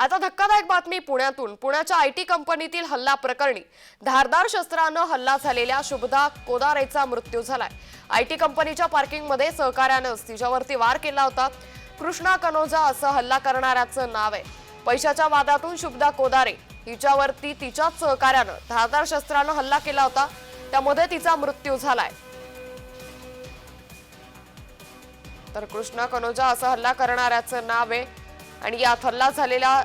आता धक्कादायक बातमी पुण्यातून. पुण्याच्या आय टी कंपनीतील हल्ला प्रकरणी धारदार शस्त्रानं हल्ला झालेल्या शुभदा कोदारेचा मृत्यू झालाय. आय टी कंपनीच्या पार्किंगमध्ये सहकार्यानंच तिच्यावरती वार केला होता. कृष्णा कनोजा असं हल्ला करणाऱ्याचं नाव आहे. पैशाच्या वादातून शुभदा कोदारे हिच्यावरती तिच्याच सहकार्यानं धारदार शस्त्रानं हल्ला केला होता. त्यामध्ये तिचा मृत्यू झालाय. तर कृष्णा कनोजा असं हल्ला करणाऱ्याचं नाव आहे. आणि यात हल्ला झालेल्या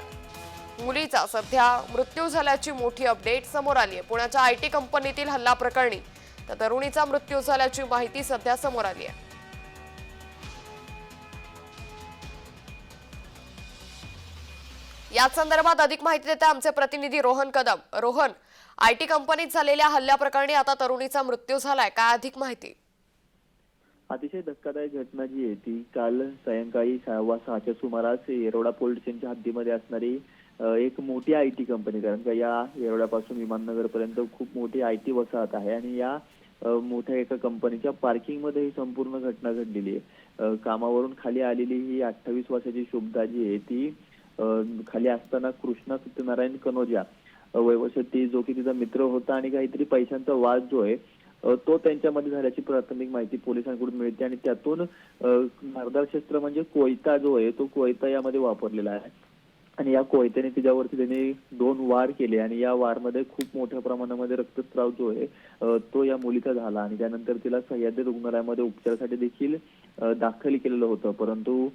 मुलीचा सध्या मृत्यू झाल्याची मोठी अपडेट समोर आली आहे. पुण्याच्या आय टी कंपनीतील हल्ला प्रकरणी त्या तरुणीचा मृत्यू झाल्याची माहिती सध्या समोर आली आहे. याच संदर्भात अधिक माहिती देते आमचे प्रतिनिधी रोहन कदम. रोहन आय टी कंपनीत झालेल्या हल्ल्याप्रकरणी आता तरुणीचा मृत्यू झालाय. काय अधिक माहिती? अतिशय धक्कादायक घटना जी आहे ती काल सायंकाळी सहावा सहाच्या सुमारास येरवडा पोलीस स्टेशनच्या हद्दीमध्ये असणारी एक मोठी आय टी कंपनी कारण का या येरवड्यापासून विमाननगर पर्यंत खूप मोठी आय टी वसाहत आहे आणि या मोठ्या एका कंपनीच्या पार्किंगमध्ये ही संपूर्ण घटना घडलेली आहे. कामावरून खाली आलेली ही अठ्ठावीस वर्षाची शुभदा जी आहे ती खाली असताना कृष्णा सत्यनारायण कनोजा अ, ती जो की तिचा मित्र होता आणि काहीतरी पैशांचा वाद जो आहे तो त्यांच्यामध्ये झाल्याची प्राथमिक माहिती पोलिसांकडून मिळते आणि त्यातून मारदार धारदार शस्त्र म्हणजे कोयता जो आहे तो कोयता यामध्ये वापरलेला आहे. आणि या कोयत्याने तिच्यावरती त्यांनी दोन वार केले आणि या वारमध्ये खूप मोठ्या प्रमाणामध्ये रक्तस्राव जो आहे तो या मुलीचा झाला. आणि त्यानंतर तिला सह्याद्री रुग्णालयामध्ये उपचारासाठी देखील दाखल केलेलं होतं. परंतु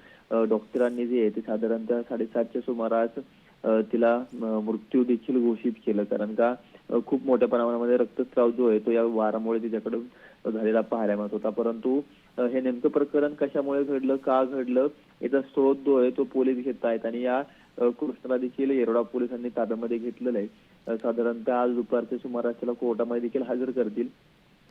डॉक्टरांनी जे आहे ते साधारणतः साडेसातच्या सुमारास तिला मृत्यू देखील घोषित केलं. कारण का खूप मोठ्या प्रमाणामध्ये रक्तस्राव जो आहे तो या वारामुळे तिच्याकडे झालेला पाहायला मिळत होता. परंतु हे नेमकं प्रकरण कशामुळे घडलं का घडलं याचा स्रोत जो आहे तो पोलीस घेत आहेत. आणि या कृष्णाला देखील येरोडा पोलिसांनी ताब्यामध्ये घेतलेलं आहे. साधारणतः आज दुपारच्या सुमारास त्याला कोर्टामध्ये देखील हजर करतील.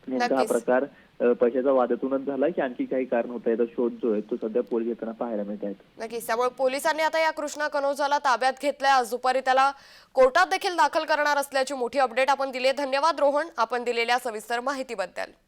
नेमका हा. प्रकार अ, पैशाच्या वादातूनच झाला की आणखी काही कारण होत याचा शोध जो आहे तो सध्या पोलीस घेताना पाहायला मिळत आहेत. नक्कीच. त्यामुळे पोलिसांनी आता या कृष्णा कनोजाला ताब्यात घेतलंय. आज दुपारी त्याला कोर्टात देखील दाखल करणार असल्याची मोठी अपडेट आपण दिली आहे. धन्यवाद रोहन. आपण दिलेल्या सविस्तर माहितीबद्दल.